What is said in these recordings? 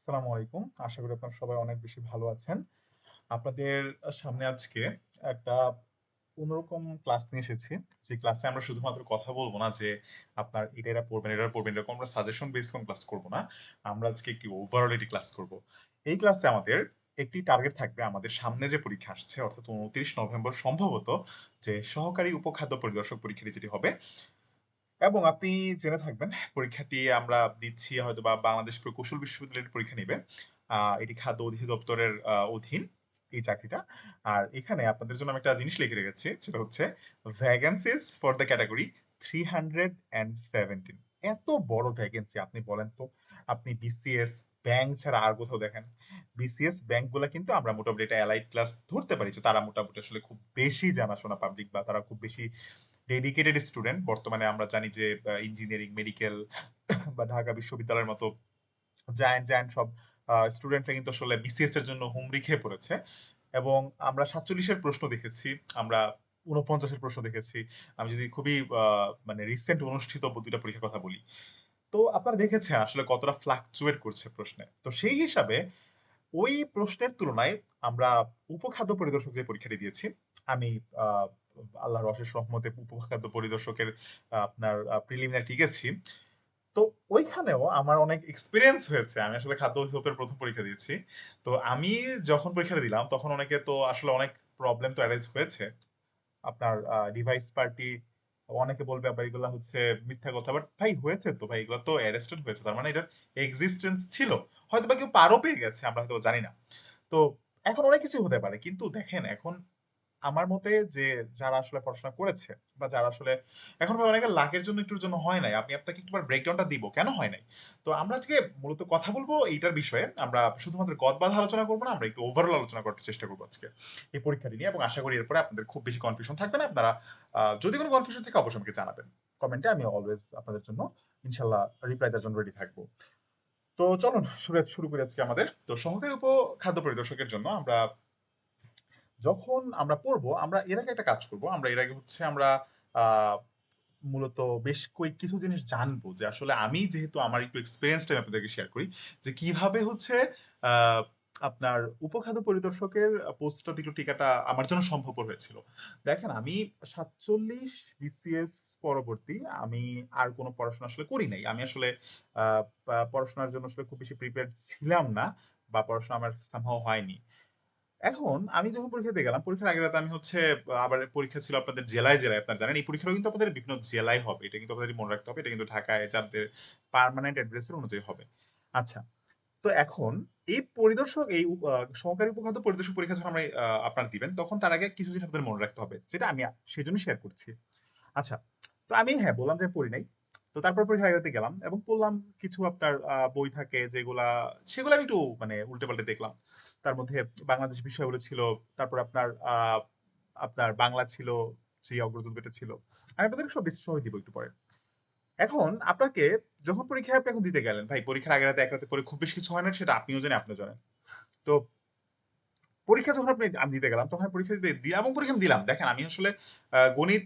আসসালামু আলাইকুম। আশা করি আপনারা সবাই অনেক বেশি ভালো আছেন। আপনাদের সামনে আজকে একটা অন্যরকম ক্লাস নিয়ে এসেছি। যে ক্লাসে আমরা শুধুমাত্র কথা বলব না যে আপনার এটা, এটা পড়বেন, এটা পড়বেন এরকম আমরা সাজেশন বেসড কোনো ক্লাস করব না। আমরা আজকে একটি ওভারঅল একটি ক্লাস করব। এই ক্লাসে আমাদের একটি টার্গেট থাকবে আমাদের সামনে যে পরীক্ষা আসছে অর্থাৎ ২৯ নভেম্বর সম্ভবত যে সহকারী উপখাদ্য পরিদর্শক পরীক্ষাটি যেটি হবে এবং আপনি জেনে থাকবেন পরীক্ষাটি আমরা দিচ্ছি হয়তোবা বাংলাদেশ প্রকৌশল বিশ্ববিদ্যালয়ের পরীক্ষা নিবে। এটি খাদ্য অধিদপ্তরের অধীন এই চাকরিটা। আর এখানে আপনাদের জন্য আমি একটা জিনিস লিখে রেখেছি সেটা হচ্ছে ভ্যাকেন্সিজ ফর দ্য ক্যাটেগরি 317 এত বড় ভ্যাকেন্সি আপনি বলেন তো আপনি বিসিএস, ব্যাংক ছাড়া আর কোথাও দেখেন? বিসিএস, ব্যাংকগুলা কিন্তু আমরা মোটামুটি এটা এলাইড ক্লাস ধরতে পারি যে তারা মোটামুটি আসলে খুব বেশি জানাশোনা পাবলিক বা তারা খুব বেশি ডেডিকেটেড স্টুডেন্ট বর্তমানে আমরা জানি যে ইঞ্জিনিয়ারিং মেডিকেল বা ঢাকা বিশ্ববিদ্যালয়ের মতো জায়ান্ট জায়ান্ট সব স্টুডেন্টরা কিন্তু আসলে বিসিএস এর জন্য হুমড়ি খেয়ে পড়েছে। এবং আমরা সাতচল্লিশের প্রশ্ন দেখেছি, আমরা উনপঞ্চাশের প্রশ্ন দেখেছি। আমি যদি খুবই মানে রিসেন্ট অনুষ্ঠিত দুইটা পরীক্ষার কথা বলি। তো আপনারা দেখেছেন আসলে কতটা ফ্লাকচুয়েট করছে প্রশ্নে। তো সেই হিসাবে ওই প্রশ্নের তুলনায় আমরা উপখাদ্য পরিদর্শক যে পরীক্ষাটি দিয়েছি, আমি আল্লাহর অশেষ রহমতে উপখাদ্য পরিদর্শকের আপনার প্রিলিমিনারি টিকেছি তো ওইখানেও আমার অনেক এক্সপিরিয়েন্স হয়েছে। আমি আসলে খাদ্য অধিদপ্তরের প্রথম পরীক্ষা দিয়েছি। তো আমি যখন পরীক্ষাটা দিলাম, তখন অনেকে তো আসলে অনেক প্রবলেম তো অ্যারাইজ হয়েছে। আপনার ডিভাইস পার্টি অনেকে বলবে আবার এগুলো হচ্ছে মিথ্যা কথা। বাট ভাই, হয়েছে তো ভাই, এগুলো তো অ্যারেস্টেড হয়েছে। তার মানে এটার এক্সিস্টেন্স ছিল। হয়তো বা কেউ পারও পেয়ে গেছে, আমরা হয়তো জানি না। তো এখন অনেক কিছু হতে পারে। কিন্তু দেখেন, এখন আমার মতে যে, যারা আসলে পড়াশোনা করেছে বা যারা আসলে, এখন অনেকে লাকের জন্য একটুর জন্য হয় নাই। আমি আপনাকে একটু ব্রেকডাউনটা দিব, কেন হয় নাই? তো আমরা আজকে মূলত কথা বলব এইটার বিষয়ে। আমরা শুধুমাত্র গদ বাধা আলোচনা করব না, আমরা একটু ওভারঅল আলোচনা করতে চেষ্টা করব আজকে এই পরীক্ষাটি নিয়ে। এবং আশা করি এরপরে আপনাদের খুব বেশি কনফিউশন থাকবে না। আপনারা যদি কোনো কনফিউশন থাকে অবশ্যই আমাকে জানাবেন। কমেন্টে আমি অলওয়েজ আপনাদের জন্য ইনশাল্লাহ রিপ্লাই দেওয়ার জন্য রেডি থাকব। তো চলুন, শুরু করি আজকে আমাদের। তো সহকারী উপ খাদ্য পরিদর্শকের জন্য আমরা যখন আমরা পড়ব, আমরা এর আগে একটা কাজ করব। আমরা এর আগে হচ্ছে আমরা মূলত বেশ কয়েক কিছু জিনিস জানব যে আসলে আমি যেহেতু আমার একটু এক্সপিরিয়েন্সটা আমি আপনাদেরকে শেয়ার করি, যে কীভাবে হচ্ছে আপনার উপখাদ্য পরিদর্শকের পোস্টটা দিকে টিকাটা আমার জন্য সম্ভবপর হয়েছিল। দেখেন, আমি সাতচল্লিশ বিসিএস পরবর্তী আমি আর কোনো পড়াশোনা আসলে করি নাই। আমি আসলে পড়াশোনার জন্য আসলে খুব বেশি প্রিপেয়ার ছিলাম না বা পড়াশোনা আমার সামহাও হয়নি। এখন আমি যখন পরীক্ষা দিয়ে গেলাম, পরীক্ষার আগের রাতে আমি হচ্ছে আবার পরীক্ষা ছিল আপনাদের জেলায়, জেলায় আপনারা জানেন। এই পরীক্ষাটাও কিন্তু আপনাদের বিভিন্ন জেলায় হবে। এটা কিন্তু আপনাদের মনে রাখতে হবে। এটা কিন্তু ঢাকায় যাদের পার্মানেন্ট অ্যাড্রেস এর অনুযায়ী হবে। আচ্ছা। তো এখন এই পরিদর্শক এই সহকারী উপখাদ্য পরিদর্শক পরীক্ষা যখন আমরা আপনারা দিবেন, তখন তার আগে কিছু জিনিস আপনাদের মনে রাখতে হবে। যেটা আমি সেজন্য শেয়ার করছি। আচ্ছা। তো আমি হ্যাঁ, বললাম যে পড়ি নাই। তো তারপর পরীক্ষার আগে গেলাম এবং পড়লাম কিছু আপনার বই থাকে যেগুলা, সেগুলো আমি একটু মানে উল্টে পাল্টে দেখলাম। তার মধ্যে বাংলাদেশ বিষয়গুলো ছিল, তারপর আপনার আপনার বাংলা ছিল সেই অগ্রদূত বেটা ছিল। আমি আপনাদের সব বেশি সময় দিব একটু পরে। এখন আপনাকে যখন পরীক্ষায় আপনি এখন দিতে গেলেন, ভাই, পরীক্ষার আগে রাতে এক রাতে পরে খুব বেশি কিছু হয় না, সেটা আপনিও জানেন আপনিও জানেন। তো পরীক্ষা যখন আপনি আমি দিতে গেলাম, তখন পরীক্ষা দিতে দিয়ে এবং পরীক্ষা দিলাম। দেখেন, আমি আসলে গণিত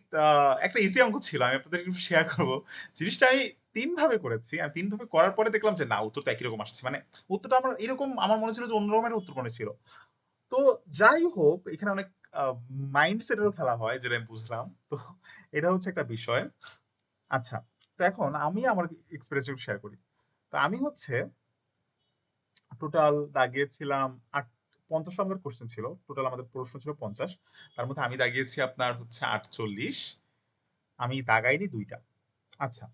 একটা ইসি অঙ্ক ছিল, আমি আপনাদের একটু শেয়ার করব। জিনিসটা আমি তিন ভাবে করেছি আমি তিন ভাবে করার পরে দেখলাম যে, না, উত্তর তো একই রকম আসছে। মানে উত্তরটা আমার এরকম, আমার মনে ছিল যে, অন্য রকমের উত্তর মনে ছিল। তো যাই হোক, এখানে অনেক মাইন্ডসেটেরও খেলা হয়, যেটা আমি বুঝলাম। তো এটা হচ্ছে একটা বিষয়। আচ্ছা তো এখন আমি আমার এক্সপিরিয়েন্স শেয়ার করি। তো আমি হচ্ছে টোটাল দাগিয়েছিলাম আট পঞ্চাশ নম্বরের কোশ্চেন ছিল। টোটাল আমাদের প্রশ্ন ছিল পঞ্চাশ। তার মধ্যে আমি দাগিয়েছি আপনার হচ্ছে আটচল্লিশ। আমি দাগাইনি দুইটা। আচ্ছা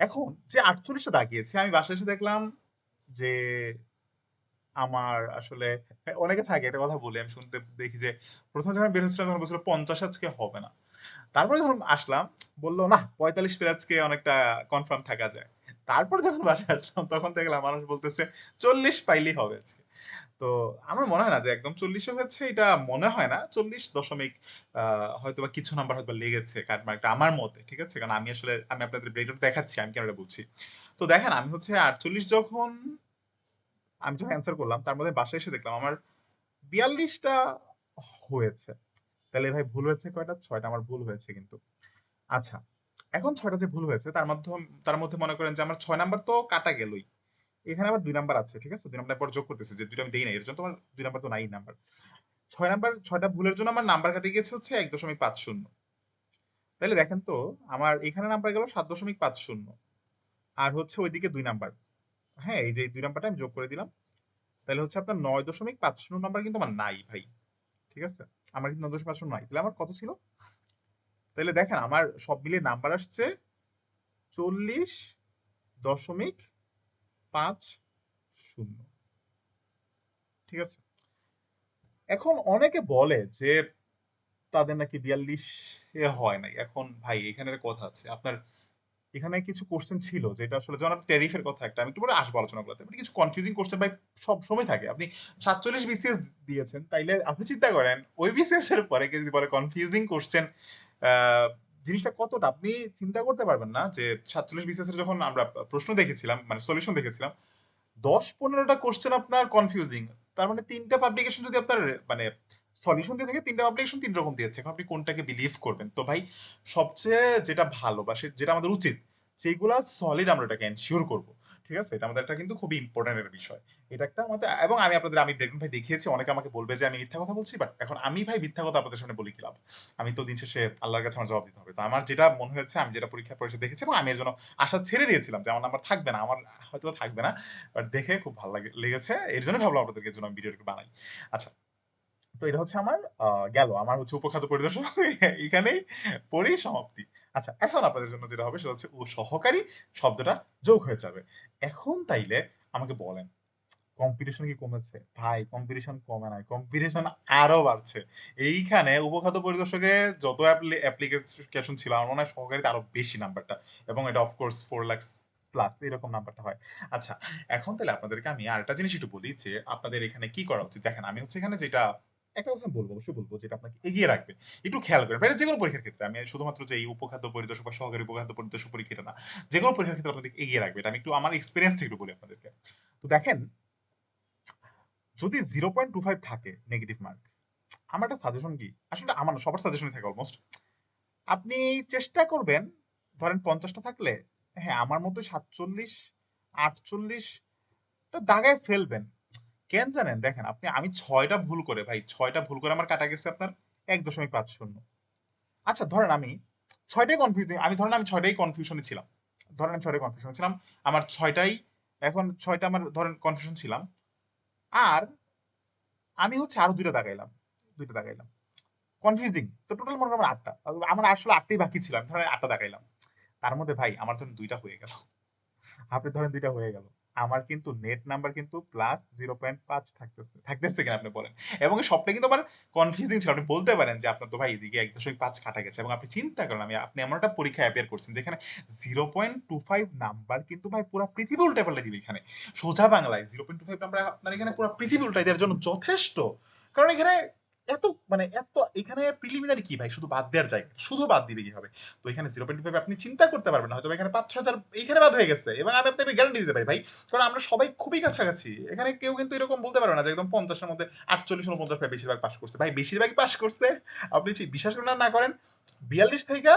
এখন যে আটচল্লিশটা দাগিয়েছি, আমি বাসায় এসে দেখলাম যে আমার আসলে অনেকে থাকে, একটা কথা বলি, আমি শুনতে দেখি যে প্রথম যখন বের হচ্ছিলাম, তখন বলছিল পঞ্চাশ আজকে হবে না। তারপরে যখন আসলাম, বলল না পঁয়তাল্লিশ পেলে আজকে অনেকটা কনফার্ম থাকা যায়। তারপর যখন বাসায় আসলাম, তখন দেখলাম মানুষ বলতেছে, চল্লিশ পাইলেই হবে আজকে। তো আমার মনে হয় না যে একদম চল্লিশে হয়েছে, এটা মনে হয় না। চল্লিশ দশমিক হয়তো বা কিছু নাম্বার হয়তো লেগেছে কাটমার্কটা আমার মতে, ঠিক আছে? কারণ আমি আসলে, আমি আপনাদের ব্রেকআউট দেখাচ্ছি, আমি কেন বলছি? তো দেখেন, আমি হচ্ছে আটচল্লিশ যখন, আমি যখন অ্যান্সার করলাম, তার মধ্যে বাসায় এসে দেখলাম আমার বিয়াল্লিশটা হয়েছে। তাহলে ভাই ভুল হয়েছে কয়টা? ছয়টা, আমার ভুল হয়েছে কিন্তু। আচ্ছা এখন ছয়টা যে ভুল হয়েছে, তার মাধ্যমে, তার মধ্যে মনে করেন যে আমার ছয় নাম্বার তো কাটা গেলই। এখানে আবার দুই নাম্বার আছে। ঠিক আছে? দুই নাম্বার পর যোগ করতেছে যে ২ টা আমি দেই নাই। এর জন্য তো আমার ২ নাম্বার তো নাই নাম্বার। ছয় নাম্বার ছয়টা ভুলের জন্য আমার নাম্বার কাটে গেছে হচ্ছে ১.৫০। তাইলে দেখেন তো আমার এখানে নাম্বার গেল ৭.৫০ আর হচ্ছে ওইদিকে দুই নাম্বার। হ্যাঁ, এই যে ২ নাম্বারটা আমি যোগ করে দিলাম। তাহলে হচ্ছে আপনার ৯.৫০ নাম্বার কিন্তু আমার নাই ভাই। ঠিক আছে? আমার কিন্তু ৯.৫০ নাই। তাহলে আমার কত ছিল? তাইলে দেখেন আমার সব মিলিয়ে নাম্বার আসছে ৪০.৫০ ঠিক আছে? এখন অনেকে বলে যে তাদের নাকি ৪২ এ হয় নাই। এখন ভাই কথা আছে। আপনার এখানে কিছু কোয়েশ্চেন ছিল যেটা আসলে যেমন ট্যারিফের কথা একটা আমি একটু পরে আসব আলোচনাগুলোতে। বাট কিছু কনফিউজিং কোয়েশ্চেন ভাই সবসময় থাকে। আপনি ৪৭ বিসিএস দিয়েছেন, তাইলে আপনি চিন্তা করেন, ওই বিসিএস এর পরে যদি বলে কনফিউজিং কোশ্চেন জিনিসটা কতটা আপনি চিন্তা করতে পারবেন না যে ৪৭ বিসিএস যখন আমরা প্রশ্ন দেখেছিলাম মানে সলিউশন দেখেছিলাম ১০-১৫ টা কোয়েশ্চেন আপনার কনফিউজিং। তার মানে ৩ টা পাবলিকেশন যদি আপনার মানে সলিউশন দিয়ে থাকে ৩ টা পাবলিকেশন তিন রকম দিয়েছে। এখন আপনি কোনটাকে বিলিভ করবেন? তো ভাই, সবচেয়ে যেটা ভালো বা সে, যেটা আমাদের উচিত, সেইগুলা সলিড আমরা এটাকে এনশিওর করব। ঠিক আছে? এটা আমাদের একটা কিন্তু খুবই ইম্পোর্টেন্ট একটা বিষয়। এটা একটা আমাদের, এবং আমি আপনাদের, আমি দেখবেন ভাই দেখিয়েছি, অনেকে আমাকে বলবে যে আমি মিথ্যা কথা বলছি। বাট এখন আমি ভাই মিথ্যা কথা আপনাদের সামনে বলি কি লাভ? আমি তো দিন শেষে আল্লাহর কাছে আমার জবাব দিতে হবে। তো আমার যেটা মনে হয়েছে, আমি যেটা পরীক্ষা পরিষদ দেখেছি, এবং আমি এর জন্য আশা ছেড়ে দিয়েছিলাম যে আমার নাম্বার থাকবে না। আমার হয়তো থাকবে না। বাট দেখে খুব ভালো লাগে, লেগেছে। এর জন্য ভাবলাম আপনাদেরকে জন্য আমি ভিডিওটা বানাই। আচ্ছা। তো এটা হচ্ছে আমার গেল। আমার হচ্ছে উপখাদ্য পরিদর্শক এখানেই পরিসমাপ্তি। আচ্ছা এখন আপনাদের জন্য যেটা হবে সেটা হচ্ছে ও সহকারী শব্দটা যোগ হয়ে যাবে। এখন তাইলে আমাকে বলেন কম্পিটিশন কি কমেছে? ভাই কম্পিটিশন কমে নাই। কম্পিটিশন আরও বাড়ছে। এইখানে উপখাদ্য পরিদর্শকে যত অ্যাপ্লিকেশন ছিল, আমার মনে হয় সহকারীতে আরও বেশি নাম্বারটা এবং এটা অফ কোর্স 4 লাখ প্লাস এরকম নাম্বারটা হয়। আচ্ছা এখন তাহলে আপনাদেরকে আমি আরেকটা জিনিস একটু বলি যে, আপনাদের এখানে কি করা উচিত? দেখেন, আমি হচ্ছে এখানে যেটা একটা কথা বলব, অবশ্যই বলব যেটা আপনাকে এগিয়ে রাখবে। একটু খেয়াল। এটা যেকোনো পরীক্ষার ক্ষেত্রে আমি শুধুমাত্র যে উপখাদ্য পরিদর্শক বা সহকারী উপখাদ্য পরিদর্শক পরীক্ষা এটা না। যেকোনো পরীক্ষার ক্ষেত্রে এগিয়ে রাখবে। এটা আমি একটু আমার এক্সপেরিয়েন্স থেকে একটু বলি আপনাদেরকে। তো দেখেন যদি 0.25 থাকে নেগেটিভ মার্ক আমার একটা সাজেশন কি? আসলে আমার সবার সাজেশনই থাকে অলমোস্ট। আপনি চেষ্টা করবেন ধরেন ৫০ টা থাকলে হ্যাঁ, আমার মতো ৪৭, ৪৮ টা দাগায় ফেলবেন। কেন জানেন? দেখেন, আপনি, আমি ছয়টা ভুল করে, ভাই, ছয়টা ভুল করে আমার কাটা গেছে আপনার ১.৫০ আচ্ছা ধরেন আমি ৬ টাই কনফিউজিং আমি ধরেন আমি ছয়টাই কনফিউশনে ছিলাম। ধরেন আমি ৬ টাই কনফিউশনে ছিলাম। আমার ছয়টাই, এখন ছয়টা আমার, ধরেন কনফিউশন ছিলাম। আর আমি হচ্ছে আরও দুইটা দাগাইলাম। দুইটা দাগাইলাম। কনফিউজিং। তো টোটাল মনে আমার ৮ টা। আমার আসলে আটটাই বাকি ছিল। আমি ধরেন ৮ টা দাগাইলাম। তার মধ্যে, ভাই, আমার ধরেন দুইটা হয়ে গেল। আপনি ধরেন দুইটা হয়ে গেল। আমার কিন্তু নেট নাম্বার কিন্তু প্লাস 0.৫ থাকতেছে। থাকতেছে কিনা আপনি বলেন। এবং সবটা কিন্তু আমার কনফিউজিং ছিল। আপনি বলতে পারেন যে আপনার তো ভাই এদিকে ১.৫ কাটা গেছে এবং আপনি চিন্তা করেন, আমি আপনি এমন একটা পরীক্ষায় অ্যাপিয়ার করছেন যেখানে 0.25 নাম্বার কিন্তু ভাই পুরা পৃথিবী উল্টে পাল্টে দিবে এখানে। সোজা বাংলায় 0.25 নাম্বার আপনার এখানে পুরা পৃথিবী উল্টায় দেওয়ার জন্য যথেষ্ট। কারণ এখানে এত মানে এত এখানে প্রিলিমিনারি কি ভাই শুধু বাদ দেওয়ার জায়গা। শুধু বাদ দিবে কীভাবে? তো এখানে 0.25 আপনি চিন্তা করতে পারবেন না। হয়তোবা এখানে ৫-৬ হাজার এইখানে বাদ হয়ে গেছে এবং আমি আপনাকে গ্যারান্টি দিতে পারি ভাই। কারণ আমরা সবাই খুবই কাছাকাছি। এখানে কেউ কিন্তু এরকম বলতে পারবে না যে একদম ৫০ এর মধ্যে ৪৮, ৪৯ ভাই বেশিরভাগ পাস করছে। ভাই বেশিরভাগই পাস করছে। আপনি বিশ্বাস করেন না করেন ৪২ থেকে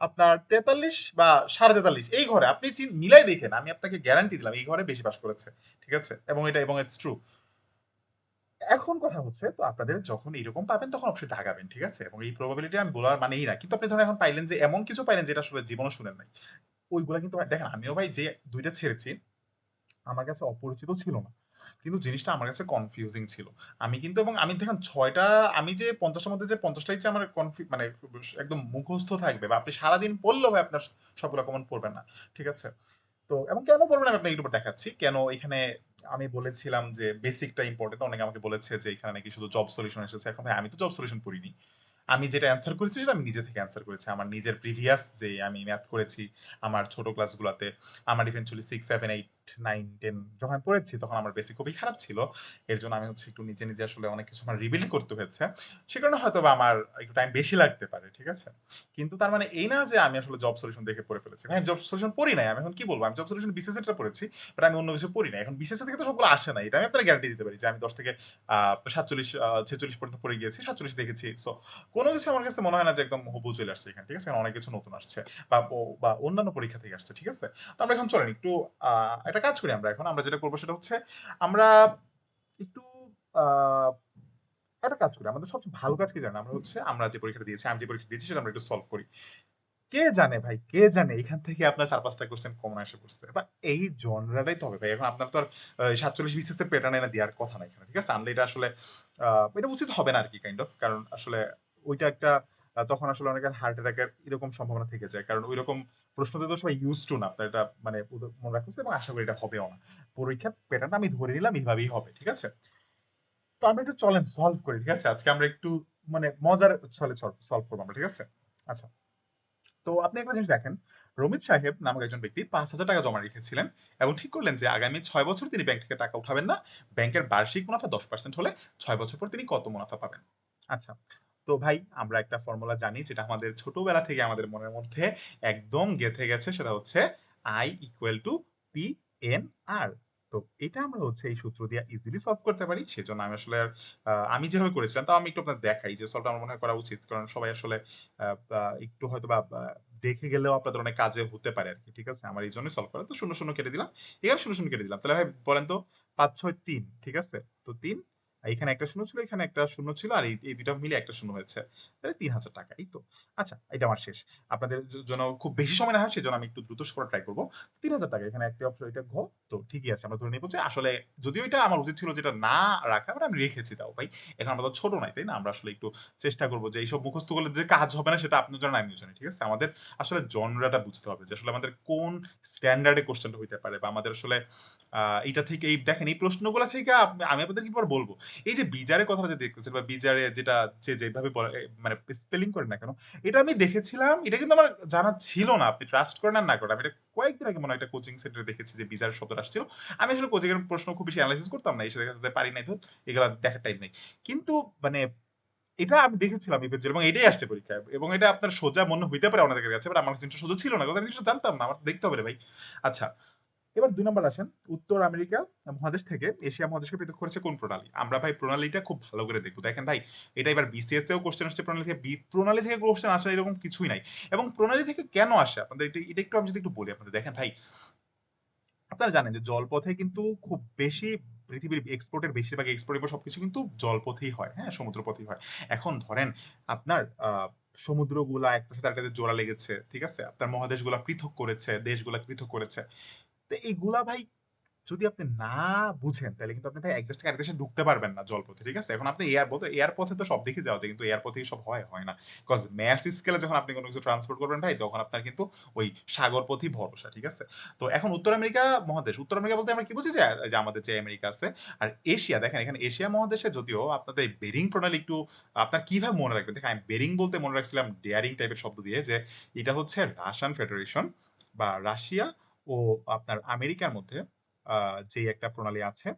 আপনার ৪৩ বা ৪৩.৫ এই ঘরে আপনি মিলাই দেখেন। আমি আপনাকে গ্যারান্টি দিলাম এই ঘরে বেশি পাস করেছে। ঠিক আছে? এবং এটা এবং ইটস ট্রু। এখন কথা হচ্ছে, তো আপনাদের যখন এরকম পাবেন তখন অবশ্যই দাগাবেন। ঠিক আছে? এবং এই প্রবাবিলিটি আমি বলার মানেই না। কিন্তু আপনি ধরেন এখন পাইলেন যে, এমন কিছু পাইলেন যেটা আসলে জীবনেও শুনেন নাই। ওইগুলা কিন্তু দেখেন আমিও ভাই যে দুইটা ছেড়েছি, আমার কাছে অপরিচিত ছিল না। কিন্তু জিনিসটা আমার কাছে কনফিউজিং ছিল। আমি কিন্তু এবং আমি দেখেন ছয়টা, আমি যে পঞ্চাশটার মধ্যে যে পঞ্চাশটাই যে আমার কনফি মানে একদম মুখস্থ থাকবে বা আপনি সারাদিন পড়লেও ভাই আপনার সবগুলো কমন পড়বেন না। ঠিক আছে? তো, এবং কেন পড়বেন আমি আপনাকে একটু দেখাচ্ছি। কেন এখানে আমি বলেছিলাম যে বেসিকটা ইম্পর্টেন্ট অনেকে আমাকে বলেছে যে এখানে নাকি শুধু জব সলিউশন এসেছে। এখন ভাই আমি তো জব সলিউশন পড়িনি। আমি যেটা অ্যান্সার করেছি সেটা আমি নিজে থেকে অ্যান্সার করেছি। আমার নিজের প্রিভিয়াস যে আমি ম্যাথ করেছি আমার ছোট ক্লাসগুলাতে আমার ইভেনচুয়ালি 6, 7, 8, 9, 10 যখন পড়েছি তখন আমার বেসিক খুবই খারাপ ছিল। এর জন্য আমি হচ্ছে একটু নিজে, নিজে আসলে অনেক কিছু আমার রিবিল্ড করতে হয়েছে। সে কারণে হয়তোবা আমার একটু টাইম বেশি লাগতে পারে। ঠিক আছে? কিন্তু তার মানে এই না যে আমি আসলে জব সলিউশন দেখে পড়ে ফেলেছি। হ্যাঁ জব সলিউশন পড়ি নাই। আমি এখন কি বলব আমি জব সলিউশন বিসিএস এরটা পড়েছি। বাট আমি অন্য কিছু পড়ি নাই। এখন বিসিএস থেকে তো সবগুলো আসে না এটা আমি আপনাকে গ্যারান্টি দিতে পারি যে আমি ১০ থেকে আ ৪৭ আ ৪৬ পর্যন্ত পড়ে গিয়েছি। ৪৭ দেখেছি। সো কোনো কিছু আমার কাছে মনে হয় না যে একদম হুবহু চলে আসছে এখানে, ঠিক আছে? অনেক কিছু নতুন আসছে বা বা অন্যান্য পরীক্ষা থেকে আসছে, ঠিক আছে? তো আমরা এখন চলেন একটু একটা কাজ করি আমরা এখন। আমরা যেটা করব সেটা হচ্ছে আমরা একটু একটা কাজ করি। আমাদের সবচেয়ে ভালো কাজ কি জানেন? আমরা হচ্ছে, আমরা যে পরীক্ষাটা দিয়েছি, আমি যে পরীক্ষা দিয়েছি সেটা আমরা একটু সলভ করি। কে জানে ভাই, কে জানে? এখান থেকে আপনার চার পাঁচটা কোশ্চেন কমন এসে পড়ছে বা এই জনরাটাই তো হবে ভাই। এখন আপনার তো আর সাতচল্লিশ বিসিএস এর প্যাটার্ন এনে দেওয়ার কথা নাই এখানে, ঠিক আছে? আনলে এটা আসলে এটা উচিত হবে না আর কি কাইন্ড অফ কারণ আসলে ওইটা একটা তখন আসলে অনেকের হার্ট অ্যাটাকের এরকম সম্ভাবনা থেকে যায়। কারণ ওই রকম প্রশ্নতে তো সবাই ইউজ টু না আপনার এটা মানে মনে রাখতে এবং আশা করি এটা হবেও না। পরীক্ষার প্যাটার্নটা আমি ধরে নিলাম, এইভাবেই হবে, ঠিক আছে? তো আমরা একটু চলেন সলভ করি, ঠিক আছে? আজকে আমরা একটু মানে মজার ছলে সলভ করব আমরা, ঠিক আছে? আচ্ছা। তো আপনি একটা জিনিস দেখেন, রমিত সাহেব নামক একজন ব্যক্তি পাঁচ হাজার টাকা জমা রেখেছিলেন এবং ঠিক করলেন যে আগামী ছয় বছর তিনি ব্যাংক থেকে টাকা উঠাবেন না ব্যাংকের বার্ষিক মুনাফা দশ পার্সেন্ট হলে ছয় বছর পর তিনি কত মুনাফা পাবেন? আচ্ছা। তো ভাই, আমরা একটা ফর্মুলা জানি যেটা আমাদের ছোটবেলা থেকে আমাদের মনের মধ্যে একদম গেঁথে গেছে, সেটা হচ্ছে I equal to P N R তো এটা আমরা হচ্ছে এই সূত্র দিয়ে ইজিলি সলভ করতে পারি, সেজন্য আমি আসলে আমি যেভাবে করেছিলাম, তাও আমি একটু আপনার দেখাই যে সলভটা আমার মনে করা উচিত, কারণ সবাই আসলে একটু হয়তো বা দেখে গেলেও আপনাদের অনেক কাজে হতে পারে আর কি, ঠিক আছে? আমার এই জন্যই সলভ করা। তো শূন্য শূন্য কেটে দিলাম, এখানে শূন্য শূন্য কেটে দিলাম। তাহলে ভাই বলেন তো, পাঁচ, ছয়, তিন, ঠিক আছে? তো তিন এখানে একটা শূন্য ছিল, এখানে একটা শূন্য ছিল, আর এই দুইটা মিলে একটা শূন্য হয়েছে। তাহলে তিন হাজার টাকা, এই তো। আচ্ছা এটা আমার শেষ। আপনাদের জন্য খুব বেশি সময় না হয়, সেজন্য আমি একটু দ্রুত করা ট্রাই করব। তিন হাজার টাকা, এখানে একটা অপশন এটা ঘ তো ঠিকই আছে, আমরা ধরে নিবো যে আসলে যদিও এটা আমার উচিত ছিল যেটা না রাখা বাট আমি রেখেছি তাও, ভাই। এখন আমরা তো ছোট নাই, তাই না? আমরা আসলে একটু চেষ্টা করব যে এইসব মুখস্থ করলে যে কাজ হবে না, সেটা আপনার জন্য, আমিও জানি, ঠিক আছে? আমাদের আসলে জনরাটা বুঝতে হবে যে আসলে আমাদের কোন স্ট্যান্ডার্ডে কোশ্চেনটা হইতে পারে, বা আমাদের আসলে এইটা থেকে এই দেখেন এই প্রশ্নগুলো থেকে আমি আপনাদের কি পর বলব? এই যে বিজারের কথা যে দেখতেছেন বা বিজারে যেটা যে যেভাবে মানে স্পেলিং করেন না কেন, এটা আমি দেখেছিলাম, এটা কিন্তু আমার জানা ছিল না, আপনি ট্রাস্ট করেন না করেন, আমি এটা কয়েকদিন আগে মনে হয় একটা কোচিং সেন্টারে দেখেছি যে বিজার শব্দটা আসছিল, আমি আসলে কোচিং এর প্রশ্ন খুব বেশি অ্যানালাইসিস করতাম না, এসে দেখা যাচ্ছে পারি নাই তো এগুলো দেখার টাইম নেই। কিন্তু মানে এটা আমি দেখেছিলাম ইভেঞ্চুয়ালি এবং এটাই আসছে পরীক্ষায়, এবং এটা আপনার সোজা মনে হইতে পারে অনেকের কাছে বাট আমার জিনিসটা সোজা ছিল না কথা আমি জানতাম না, আমার দেখতে হবে ভাই। আচ্ছা এবার দুই নম্বর আসেন, উত্তর আমেরিকা মহাদেশ থেকে এশিয়া মহাদেশকে পৃথক করেছে কোন প্রণালী? আমরা ভাই প্রণালীটা খুব ভালো করে দেখব। দেখেন ভাই, এটা এবার বিসিএস এও কোশ্চেন আসছে, প্রণালী থেকে প্রণালী থেকে কোশ্চেন আসা, এরকম কিছুই নাই। এবং প্রণালী থেকে কেন আসে? আপনাদের এটা এটা একটু আমি যদি একটু বলি আপনাদের। দেখেন ভাই, আপনারা জানেন যে জলপথে কিন্তু খুব বেশি পৃথিবীর এক্সপোর্টের বেশিরভাগ এক্সপোর্ট এবার সবকিছু কিন্তু জলপথেই হয় হ্যাঁ সমুদ্রপথেই হয়। এখন ধরেন আপনার সমুদ্রগুলা একটা সাথে আরেকটাতে জোড়া লেগেছে, ঠিক আছে? আপনার মহাদেশগুলা পৃথক করেছে, দেশগুলা পৃথক করেছে। তো এইগুলা ভাই যদি আপনি না বুঝেন, তাহলে কিন্তু আপনি ভাই এক দেশ থেকে আরেক দেশে ঢুকতে পারবেন না জলপথে, ঠিক আছে? এখন আপনি এয়ার পথে এয়ার পথে তো সব দিকে যাওয়া যায়, কিন্তু এয়ার পথে সব হয় হয় না। বিকজ ম্যাথ স্কেলে যখন আপনি কোনো কিছু ট্রান্সপোর্ট করবেন ভাই, তখন আপনার কিন্তু ওই সাগর পথই ভরসা, ঠিক আছে? তো এখন উত্তর আমেরিকা মহাদেশ, উত্তর আমেরিকা বলতে আমরা কি বুঝি যে আমাদের যে আমেরিকা আছে, আর এশিয়া, দেখেন এখানে এশিয়া মহাদেশে যদিও আপনাদের বেরিং প্রণালী একটু, আপনার কীভাবে মনে রাখবেন? দেখেন আমি বেরিং বলতে মনে রাখছিলাম ডেয়ারিং টাইপের শব্দ দিয়ে যে, এটা হচ্ছে রাশিয়ান ফেডারেশন বা রাশিয়া ও আপনার আমেরিকার মধ্যে যে একটা প্রণালী আছে,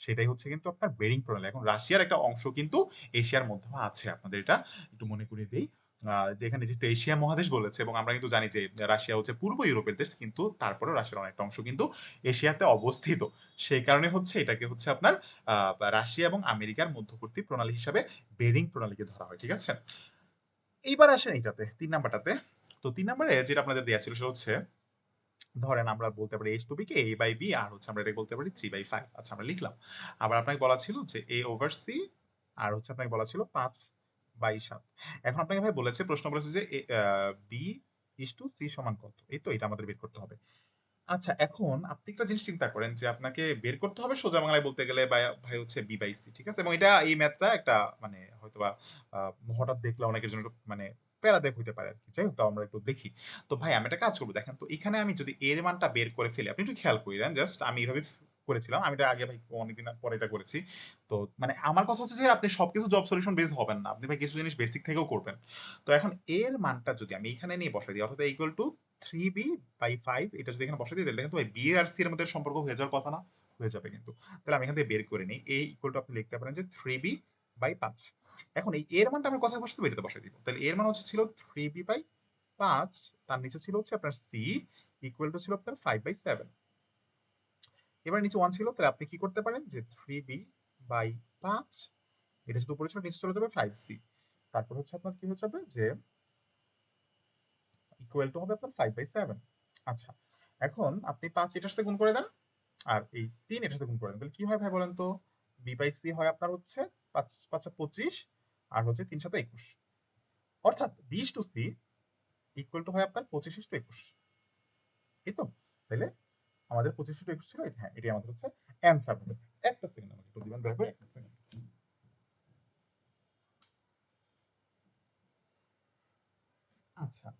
সেটাই হচ্ছে কিন্তু আপনার বেরিং প্রণালী। এখন রাশিয়ার একটা অংশ কিন্তু এশিয়ার মধ্যে আছে, আপনাদের এটা একটু মনে করিয়ে দেই। যেখানে যেহেতু এশিয়া মহাদেশ বলেছে, এবং আমরা কিন্তু জানি যে রাশিয়া হচ্ছে পূর্ব ইউরোপের দেশ, কিন্তু তারপরে রাশিয়ার অনেকটা অংশ কিন্তু এশিয়াতে অবস্থিত। সেই কারণে হচ্ছে এটাকে হচ্ছে আপনার রাশিয়া এবং আমেরিকার মধ্যবর্তী প্রণালী হিসাবে বেরিং প্রণালীকে ধরা হয়, ঠিক আছে? এইবার আসেন এইটাতে, তিন নাম্বারটাতে। তো তিন নাম্বারে যেটা আপনাদের দেওয়া ছিল, সেটা হচ্ছে ধরেন আমরা বলতে পারি H to B K A by B আর হচ্ছে আমরা এটা বলতে পারি থ্রি বাই ফাইভ আচ্ছা আমরা লিখলাম। আবার আপনাকে বলা ছিল যে এ ওভার সি আর হচ্ছে আপনাকে বলা ছিল পাঁচ বাই সাত। এখন আপনাকে ভাই বলেছে, প্রশ্ন বলেছে যে বি ইস টু সি সমান কত? এই তো এটা আমাদের বের করতে হবে। আচ্ছা এখন আপনি একটা জিনিস চিন্তা করেন যে আপনাকে বের করতে হবে সোজা বাংলায় বলতে গেলে ভাই হচ্ছে বি বাই সি ঠিক আছে? এবং এটা এই ম্যাথটা একটা মানে হয়তোবা হঠাৎ দেখলে অনেকের জন্য মানে প্যারা দেখ হইতে পারে আর কি যাই হোক, তাও আমরা একটু দেখি। তো ভাই, আমি একটা কাজ করব। দেখেন তো, এখানে আমি যদি এর মানটা বের করে ফেলি, আপনি একটু খেয়াল করেন জাস্ট আমি এইভাবে করেছিলাম। আমি এটা আগে ভাই অনেকদিন পরে এটা করেছি। তো মানে আমার কথা হচ্ছে যে, আপনি সবকিছু জব সলিউশন বেস হবেন না। আপনি ভাই কিছু জিনিস বেসিক থেকেও করবেন। তো এখন এর মানটা যদি আমি এখানে নিয়ে বসাই দিই, অর্থাৎ equal to three B by five এটা যদি এখানে বসাই দিই, তাহলে দেখেন তো ভাই বি আর সি এর মধ্যে সম্পর্ক হয়ে যাওয়ার কথা না, হয়ে যাবে কিন্তু। তাহলে আমি এখান থেকে বের করে নিই। এই ইকুয়াল টু আপনি লিখতে পারেন যে থ্রি বি বাই পাঁচ। এখন এই এর মানটা আমি কোথায় বসাতে এটাতে বসাই দিব। তাহলে এর মান হচ্ছে ছিল থ্রি বি বাই পাঁচ, তার নিচে ছিল হচ্ছে আপনার সি ইকুয়াল টু ছিল আপনার ফাইভ বাই সেভেন এবার নিচে ওয়ান ছিল, তাহলে আপনি কি করতে পারেন যে থ্রি বি বাই পাঁচ, এটা শুধু উপরে ছিল, নিচে চলে যাবে ফাইভ সি তারপর হচ্ছে আপনার কি হয়ে যাবে যে ইকুয়াল টু হবে আপনার ফাইভ বাই সেভেন আচ্ছা এখন আপনি পাঁচ এটার সাথে গুণ করে দেন, আর এই তিন এটার সাথে গুণ করে দেন। তাহলে কি হয় ভাই বলেন তো? বি বাই সি হয় আপনার হচ্ছে পাঁচ, পাঁচা পঁচিশ আর হচ্ছে একুশ। অর্থাৎ বিশ টু সি হয় আপনার একুশ। একুশ ছিল হ্যাঁ আচ্ছা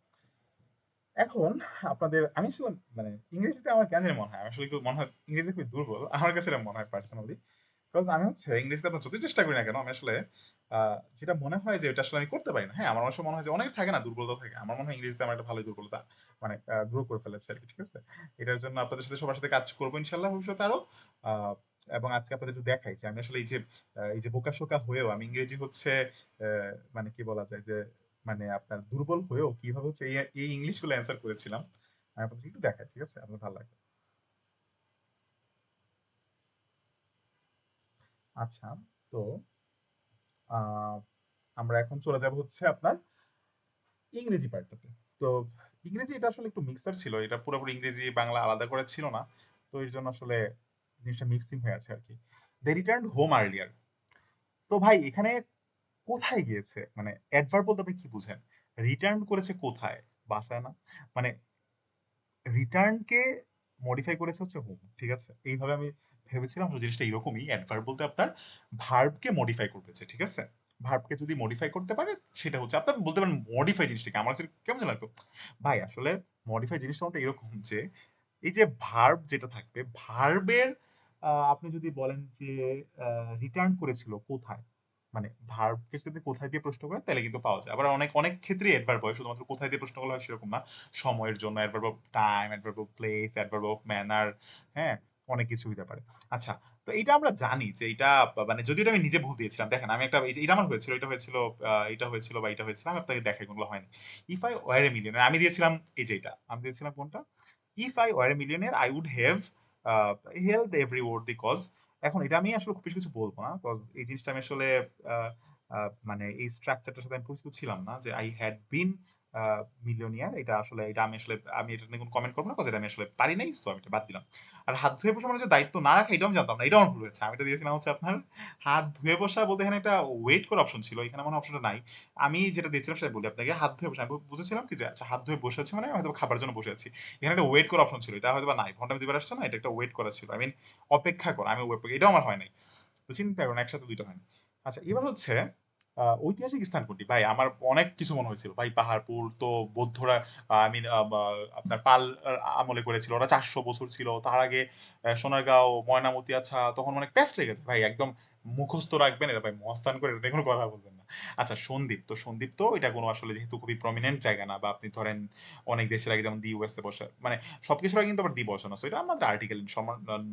এখন আপনাদের, আমি মানে ইংরেজিতে আমার কেন মনে হয় আসলে একটু মনে হয়, ইংরেজি খুবই দুর্বল, আমার কাছে এটা মনে হয় পার্সোনালি আমি হচ্ছে আপনার যতই চেষ্টা করি না কেন, আমি আসলে যেটা মনে হয় যে এটা আসলে আমি করতে পারি না। হ্যাঁ আমার অবশ্য মনে হয় যে অনেক থাকে না, দুর্বলতা থাকে। আমার মনে হয় ইংরেজিতে আমার একটা ভালোই দুর্বলতা মানে গ্রো করে ফেলেছে আর কি ঠিক আছে? এটার জন্য আপনাদের সাথে, সবার সাথে কাজ করব ইনশাল্লাহ ভবিষ্যতে এবং আজকে আপনাদের একটু দেখাই যে আমি আসলে এই যে এই যে বোকাশোকা হয়েও আমি ইংরেজি হচ্ছে মানে কি বলা যায় যে মানে আপনার দুর্বল হয়েও কীভাবে হচ্ছে এই এই ইংলিশগুলো অ্যান্সার করেছিলাম, আমি আপনাদের একটু দেখাই, ঠিক আছে? আপনার ভালো লাগবে। আচ্ছা তো আমরা এখন চলে যাব হচ্ছে আপনার ইংরেজি পার্টটাতে তো, ইংরেজি এটা আসলে একটু মিক্সার ছিল, এটা পুরোপুরি ইংরেজি, বাংলা আলাদা করে ছিল না, তো এর জন্য আসলে জিনিসটা মিক্সিং হয়ে আছে আর কি দে রিটার্ন হোম আর্লিয়ার তো ভাই, এখানে কোথায় গিয়েছে? মানে অ্যাডভার্ব বলতে আপনি কি বুঝেন? রিটার্ন করেছে কোথায়? বাসায় না? মানে রিটার্নকে মডিফাই করেছে হচ্ছে হোম ঠিক আছে? এইভাবে আমি ভেবেছিলাম যে জিনিসটা এরকমই অ্যাডভার্ব বলতে আপনার ভার্বকে মডিফাই করতেছে ঠিক আছে? ভার্বকে যদি মডিফাই করতে পারে, সেটা হচ্ছে আপনার বলতে পারেন মডিফাই জিনিসটাকে। আমার কাছে কেমন লাগতো? ভাই, আসলে মডিফাই জিনিসটা আমাদের এরকম যে, এই যে ভার্ব যেটা থাকবে ভার্বের আপনি যদি বলেন যে রিটার্ন করেছিল কোথায়? মানে ভার্বকে যদি কোথায় দিয়ে প্রশ্ন করেন, তাহলে কিন্তু পাওয়া যায়। আবার অনেক অনেক ক্ষেত্রে অ্যাডভার্ব হয়, শুধুমাত্র কোথায় দিয়ে প্রশ্ন করা হয় সেরকম না। সময়ের জন্য adverb of time adverb of place adverb of manner হ্যাঁ? অনেক কিছু হতে পারে। আচ্ছা তো এটা আমরা জানি যে এটা মানে যদি আমি নিজে ভুল দিয়েছিলাম, দেখেন আমি একটা এটা আমার হয়েছিল, এটা হয়েছিল এটা হয়েছিল বা এটা হয়েছিল, আমি আপনাকে দেখাই, কোনগুলো হয়নি। ইফ আই ওয়ার এ মিলিয়নের আমি দিয়েছিলাম এই যে এটা আমি দিয়েছিলাম কোনটা? If I were a মিলিয়নের I would have help every word the cause এখন এটা আমি আসলে খুব বেশি কিছু বলব না কজ এই জিনিসটা আমি আসলে মানে এই স্ট্রাকচারটার সাথে আমি পরিচিত ছিলাম না, যে আই হ্যাড বিন মিলিয়নিয়ার এটা আসলে, এটা আমি আসলে, আমি এটা নিয়ে কমেন্ট করব না কজ এটা আমি আসলে পারি নাই তো আমি এটা বাদ দিলাম। আর হাত ধুয়ে বসা মানে যে দায়িত্ব না রাখা, এটাও আমি জানতাম না এটা আমার ভুল হয়েছে। আমি এটা দিয়েছিলাম হচ্ছে আপনার, হাত ধুয়ে বসা বলতে এখানে একটা ওয়েট করার অপশন ছিল, এখানে মনে অপশনটা নাই। আমি যেটা দিয়েছিলাম সেটা বলি আপনাকে, হাত ধুয়ে বসে, আমি বুঝেছিলাম কি যে আচ্ছা হাত ধুয়ে বসে আছি মানে হয়তো খাবার জন্য বসে আছি। এখানে একটা ওয়েট করার অপশন ছিল, এটা হয়তো বা নাই, ঘণ্টা দুবার আসছে না, এটা একটা ওয়েট করা ছিল। আই মিন অপেক্ষা করা, আমি ওয়েট এটাও আমার হয় নাই। তো চিন্তা করুন, একসাথে দুইটা হয়নি আচ্ছা এবার হচ্ছে ঐতিহাসিক স্থান কোনটি ভাই, আমার অনেক কিছু মনে হয়েছিল। ভাই, পাহাড়পুর তো বৌদ্ধরা আই মিন আপনার পাল আমলে করেছিল। ওরা চারশো বছর ছিল। তার আগে সোনারগাঁও ময়নামতি আচ্ছা তখন অনেক প্যাস লেগেছে ভাই, একদম মুখস্থ রাখবেন এটা ভাই মস্তান করে এটা কোনো কথা বলবেন না। আচ্ছা সন্দীপ। তো সন্দীপ তো এটা কোনো আসলে যেহেতু খুবই প্রমিনেন্ট জায়গা না, বা আপনি ধরেন অনেক দেশের আগে যেমন দি ইউএসএ বসে মানে সবকিছুর আগে কিন্তু আবার দি বসে না এটা আমাদের আর্টিকেল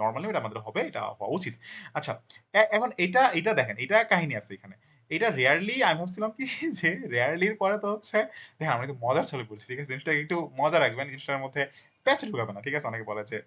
নর্মালি এটা আমাদের হবে, এটা হওয়া উচিত। আচ্ছা এখন এটা এটা দেখেন, এটা কাহিনী আছে এখানে। এটা রেয়ারলি আমি ভাবছিলাম কি, যে রেয়ারলির পরে তো হচ্ছে, দেখেন আমরা কিন্তু মজার ছলে পড়ছি ঠিক আছে? জিনিসটা একটু মজা রাখবেন, জিনিসটার মধ্যে প্যাচ ঢুকাবে না, ঠিক আছে? অনেকে বলে যে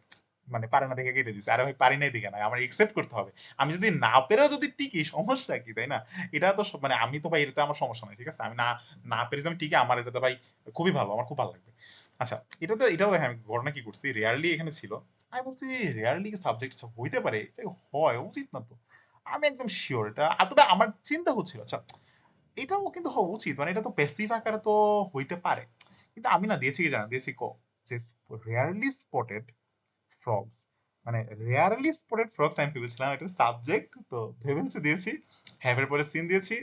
মানে পারে না দেখে কেটে দিচ্ছে আরে ভাই পারি নাই দিকে না, আমার একসেপ্ট করতে হবে। আমি যদি না পেরেও যদি টিকি, সমস্যা কি, তাই না? এটা তো মানে আমি তো ভাই, এটাতে আমার সমস্যা নাই, ঠিক আছে? আমি না না পেরে আমি টিকে, আমার এটাতে ভাই খুবই ভালো, আমার খুব ভালো লাগবে। আচ্ছা এটাতে, এটাও দেখেন আমি ঘটনা কি করছি রেয়ারলি এখানে ছিল। আমি বলছি রেয়ারলি সাবজেক্ট হইতে পারে? হয়? উচিত না তো। আমি একদম শিওর এটা তবে আমার চিন্তা হচ্ছিল আচ্ছা এটাও কিন্তু হওয়া উচিত মানে এটা তো প্যাসিভ আকারে তো হইতে পারে, কিন্তু আমি না দিয়েছি কি জানা, দিয়েছি ক, যে রেয়ারলি স্পটেড ফ্রগস মানে রেয়ারলি স্পটেড ফ্রগস আমি ভেবেছিলাম এটা সাবজেক্ট তো ভেবে হচ্ছে দিয়েছি হ্যাভের পরে সিন দিয়েছি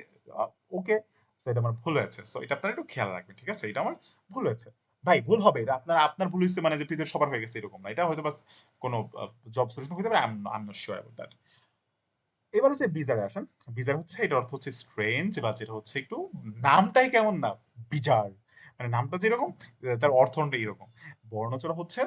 ওকে সো এটা আমার ভুল হয়েছে সো এটা আপনারা একটু খেয়াল রাখবেন, ঠিক আছে, এটা আমার ভুল হয়েছে, ভাই, ভুল হবে, এটা আপনার আপনার ভুল হয়েছে মানে যে পৃথিবীর সবার হয়ে গেছে এরকম না, এটা হয়তো বাস কোনো জব সলিউশন হতে পারে I am not sure about that এবার হচ্ছে বিজারে আসেন। বিজার হচ্ছে, এটার অর্থ হচ্ছে স্ট্রেঞ্জ বা যেটা হচ্ছে একটু নামটাই কেমন না বিজার মানে নামটা যেরকম, তার অর্থটা এরকম। বর্ণচরা হচ্ছে,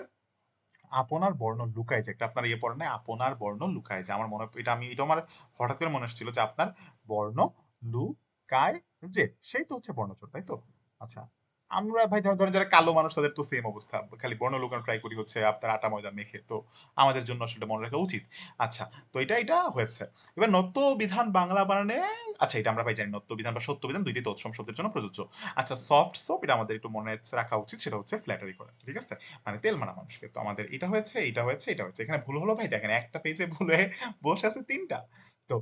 আপনার বর্ণ লুকায় যে, একটা আপনার ইয়ে পড়ে নাই আপনার বর্ণ লুকায় যে, আমার মনে, এটা আমি, এটা আমার হঠাৎ করে মনে হচ্ছিল যে, আপনার বর্ণ লুকায় যে, সেই তো হচ্ছে বর্ণচর, তাই তো? আচ্ছা আমরা ভাই ধরেন যারা কালো মানুষ, তাদের তো সেম অবস্থা। খালি বর্ণ ট্রাই করি হচ্ছে আপনার আটা, ময়দা, মেখে। তো আমাদের জন্য আসলে মনে রাখা উচিত। আচ্ছা তো এটা এটা হয়েছে। এবার নত্য বিধান বাংলা বানানে আচ্ছা এটা আমরা ভাই জানি নত্য বিধান বা সত্য বিধান দুইটি তৎসম শব্দের জন্য প্রযোজ্য। আচ্ছা সফট সোপ এটা আমাদের একটু মনে রাখা উচিত, সেটা হচ্ছে ফ্ল্যাটারি করা, ঠিক আছে? মানে তেল মানা মানুষকে। তো আমাদের এটা হয়েছে এটা হয়েছে এটা হয়েছে। এখানে ভুল হলো ভাই, দেখেন একটা পেজে ভুলে বসে আছে তিনটা। তো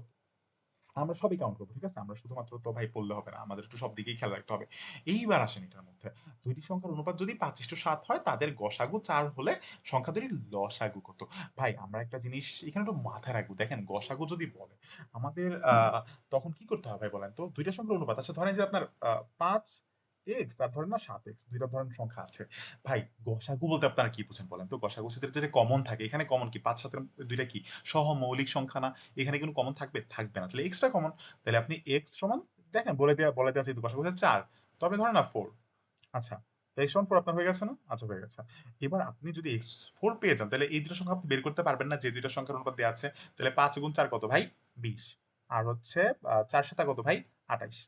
আমরা সবই কাউন্ট করব, ঠিক আছে? আমরা শুধুমাত্র তো ভাই পড়লে হবে না, আমাদের একটু সব দিকেই খেয়াল রাখতে হবে। এইবার আসেন এটার মধ্যে। দুইটি সংখ্যার অনুপাত যদি পাঁচ ইস্টু সাত হয়, তাদের গসাগু চার হলে সংখ্যা দুটি লসাগু কত? ভাই, আমরা একটা জিনিস, এখানে একটু মাথায় রাখব। দেখেন, গসাগু যদি বলে, আমাদের তখন কি করতে হবে বলেন তো? দুইটা সংখ্যার অনুপাত আচ্ছা ধরেন যে আপনার পাঁচ এক্স আর ধরেন না সাত এক্স দুইটা ধরেন সংখ্যা আছে। ভাই, গসাগু বলতে আপনারা কি বুঝেন বলেন তো? গসাগু যেটা কমন থাকে, এখানে কমন কি? পাঁচ সাতের দুইটা কি? সহমৌলিক সংখ্যা না? এখানে কোনো কমন থাকবে? থাকবে না। তাহলে কমন তাহলে আপনি এক্স সমান, দেখেন, বলে দেওয়া বলে গসাগু হচ্ছে চার। তো আপনি ধরেন না ফোর আচ্ছা ফোর আপনার হয়ে গেছে না? আচ্ছা হয়ে গেছে। এবার আপনি যদি এক্স ফোর পেয়ে যান, তাহলে এই দুটো সংখ্যা আপনি বের করতে পারবেন না, যে সংখ্যার দেওয়া আছে। তাহলে পাঁচ গুণ চার কত ভাই? বিশ। আর হচ্ছে কত ভাই? আঠাইশ।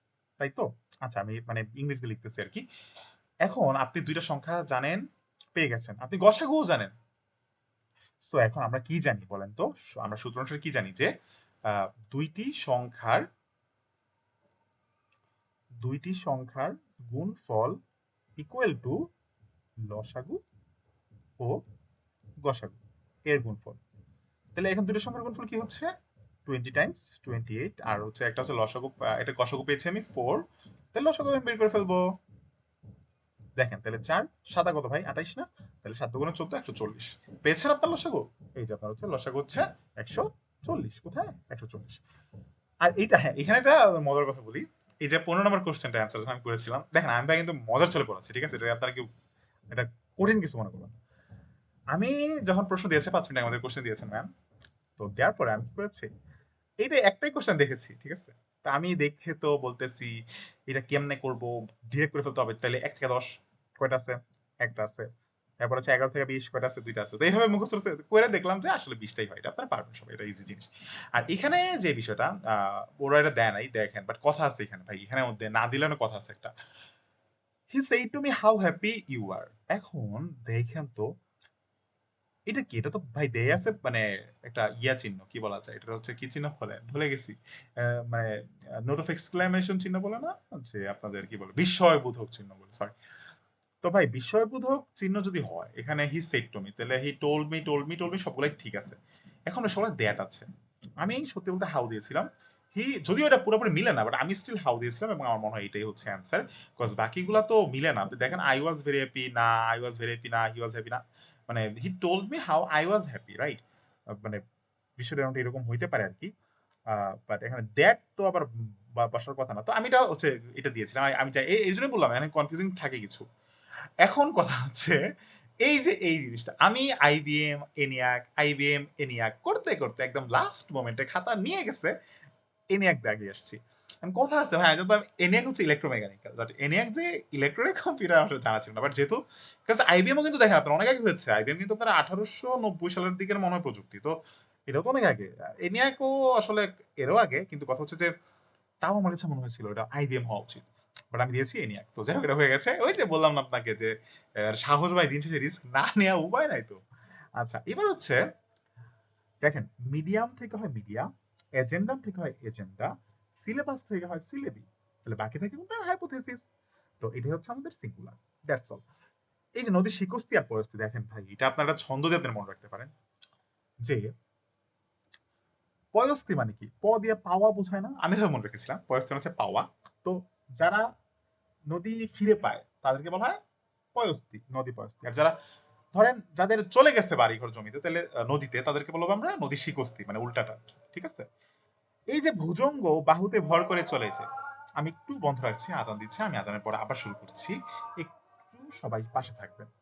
তাই তো? আচ্ছা আমি মানে ইংরেজিতে লিখতেছি আর কি এখন আপনি দুইটা সংখ্যা জানেন, পেয়ে গেছেন। আপনি গসাগুও জানেন। সো এখন আমরা কি জানি বলেন তো? আমরা সূত্র অনুসারে কি জানি যে দুইটি সংখ্যার দুইটি সংখ্যার গুণফল ইকুয়াল টু লসাগু ও গসাগু এর গুণফল। তাহলে এখন দুটো সংখ্যার গুণফল কি হচ্ছে? টোয়েন্টি টাইমস টোয়েন্টি এইট আর হচ্ছে একটা হচ্ছে লসাগু এটা গসাগু পেয়েছি আমি ফোর তাহলে লসাগু আমি বের করে ফেলব। দেখেন, তাহলে চার সাদা কত ভাই? আঠাইশ না? তাহলে সাত দুগুণে চোদ্দ, একশো চল্লিশ। পেয়েছেন আপনার লসাগু? এই যে আপনার হচ্ছে, লসাগু হচ্ছে একশো চল্লিশ। কোথায়? একশো চল্লিশ। আর এইটা হ্যাঁ এখানে একটা মজার কথা বলি। এই যে পনেরো নম্বর কোশ্চেনটা অ্যান্সার আমি করেছিলাম, দেখেন আমি কিন্তু মজার চলে পড়াচ্ছি, ঠিক আছে? এটা আপনারা কেউ, এটা কঠিন কিছু মনে করবেন আমি যখন প্রশ্ন দিয়েছে, পাঁচ মিনিট আমাদের কোশ্চেন দিয়েছেন ম্যাম তো দেওয়ার পরে আমি কি করেছি? এইটা একটাই কোশ্চেন দেখেছি, ঠিক আছে? তা আমি দেখে তো বলতেছি, এটা কেমনে করব? ডিরেক্ট করে ফেলতে হবে। তাহলে এক থেকে দশ কয়টা আছে? একটা আছে। তারপর হচ্ছে এগারো থেকে বিশ কয়টা আছে? দুইটা আছে। তো এইভাবে মুখস্থ করে দেখলাম যে আসলে বিশটাই হয়। এটা আপনারা পারবেন সবাই, এটা ইজি জিনিস। আর এখানে যে বিষয়টা ওরা এটা দেয় নাই, দেখেন বাট কথা আছে এখানে ভাই। এখানে মধ্যে না দিলেও কথা আছে একটা। He said to me how happy you are এখন দেখেন তো এটা কি? এটা তো ভাই দেয় আছে মানে একটা ইয়া চিহ্ন, কি বলা যায়? এটা হচ্ছে কি চিহ্ন? বলে ভুলে গেছি। মানে নোট অফ এক্সক্লামেশন চিহ্ন বলে না? যে আপনাদের কি বলে? বিস্ময়বোধক চিহ্ন বলে সরি তো ভাই, বিস্ময়বোধক চিহ্ন যদি হয়, এখানে হি সেট টু মি তাহলে he told me told me told me সবগুলাই ঠিক আছে। এখন সবাই দ্যাট আছে। আমি সত্যি বলতে হাউ দিয়েছিলাম। হি যদিও এটা পুরোপুরি মিলে না বাট আমি স্টিল হাউ দিয়েছিলাম এবং আমার মনে হয় এটাই হচ্ছে অ্যান্সার বিকজ বাকিগুলা তো মিলে না। দেখেন আই ওয়াজ ভেরি হ্যাপি না আই ওয়াজ ভেরি হ্যাপি না হি ওয়াজ হ্যাপি না। মানে he told me how I was happy right মানে বিষয়টা এমনটা এরকম হইতে পারে আর কি বাট এখানে দ্যাট তো আবার বসার কথা না। তো আমি এটা হচ্ছে এটা দিয়েছিলাম। আমি- চাই এই- জন্য বললাম, এখানে কনফিউজিং থাকে কিছু। এখন কথা হচ্ছে, এই যে এই জিনিসটা, আমি আইবিএম এনিয়াক আইবিএম এনিয়াক করতে করতে একদম লাস্ট মোমেন্টে খাতা নিয়ে গেছে এনিয়াক দাগিয়ে আসছি। কথা আছে ভাই জানতাম এনিয়াক হচ্ছে ইলেকট্রোমেকানিক্যাল বাট এনিয়াক যে ইলেকট্রনিক কম্পিউটার জানা ছিল না বাট যেহেতু কারণ আইবিএমও কিন্তু দেখেন আপনার অনেক আগে হয়েছে। আইবিএম কিন্তু আপনার আঠারোশো নব্বই সালের দিকের মনে হয় প্রযুক্তি, তো এটাও তো অনেক আগে। এনিয়াকও আসলে এরও আগে, কিন্তু কথা হচ্ছে যে তাও আমার কাছে মনে হয়েছিল এটা আইবিএম হওয়া উচিত। বাট আমি দিয়েছি এনিয়াক তো যাই হোক, এটা হয়ে গেছে। ওই যে বললাম না আপনাকে যে সাহস ভাই দিন শেষে রিস্ক না নেওয়া উপায় নাই তো। আচ্ছা এবার হচ্ছে, দেখেন মিডিয়াম থেকে হয় মিডিয়া এজেন্ডাম থেকে হয় এজেন্ডা সিলেবাস থেকে হয় সিলেবি তাহলে বাকি থাকে কোনটা হাইপোথেসিস তো এটাই হচ্ছে আমাদের সিঙ্গুলার দ্যাটস অল এই যে নদীর শিকস্তি আর পরিস্থিতি দেখেন ভাই, এটা আপনারা ছন্দ দিয়ে আপনারা মনে রাখতে পারেন। যে পয়স্তি মানে কি? প দিয়ে পাওয়া বোঝায় না। আমি মনে রেখেছিলাম পয়স্তি মানে হচ্ছে পাওয়া। তো যারা নদী ফিরে পায়, তাদেরকে বলা হয় পয়স্তি নদী পয়স্তি আর যারা ধরেন যাদের চলে গেছে বাড়িঘর জমিতে, তাহলে নদীতে, তাদেরকে বলব আমরা নদী শিকস্তি মানে উল্টাটা। ঠিক আছে? এই যে ভুজঙ্গ বাহুতে ভর করে চলেছে। আমি একটু বন্ধ রাখছি, আজান দিচ্ছি, আমি আজানের পরে আবার শুরু করছি। একটু সবাই পাশে থাকবেন।